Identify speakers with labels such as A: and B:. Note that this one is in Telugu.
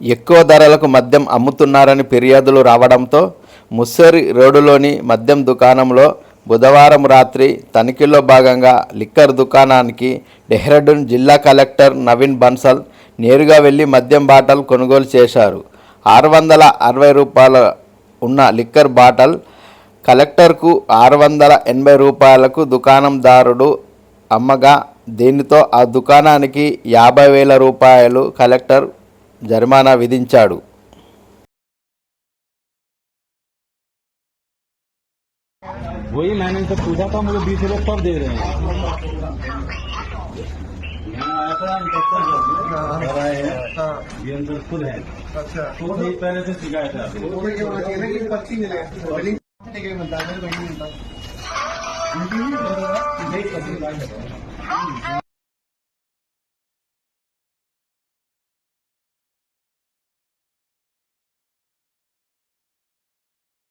A: ఎక్కువ ధరలకు మద్యం అమ్ముతున్నారని ఫిర్యాదులు రావడంతో ముస్సరి రోడ్డులోని మద్యం దుకాణంలో బుధవారం రాత్రి తనిఖీలో భాగంగా లిక్కర్ దుకాణానికి డెహ్రాడూన్ జిల్లా కలెక్టర్ నవీన్ బన్సల్ నేరుగా వెళ్ళి మద్యం బాటల్ కొనుగోలు చేశారు. ఆరు వందల అరవై రూపాయల ఉన్న లిక్కర్ బాటల్ కలెక్టర్కు ఆరు వందల ఎనభై రూపాయలకు దుకాణందారుడు అమ్మగా దీనితో ఆ దుకాణానికి యాభై వేల రూపాయలు కలెక్టర్ జరిమానా విధించాడు
B: वही मैंने इनसे पूछा था मुझे बीस रुपये कब दे रहे हैं यहाँ आया था इंस्पेक्टर जो कह रहे हैं ये अंदर खुद है
C: अच्छा
B: तो नहीं पहले से शिकायत है आपको।
C: थोड़ी के बाद ये ना कि पर्ची मिले बिलिंग ठीक है मिलता है मेरे को नहीं मिलता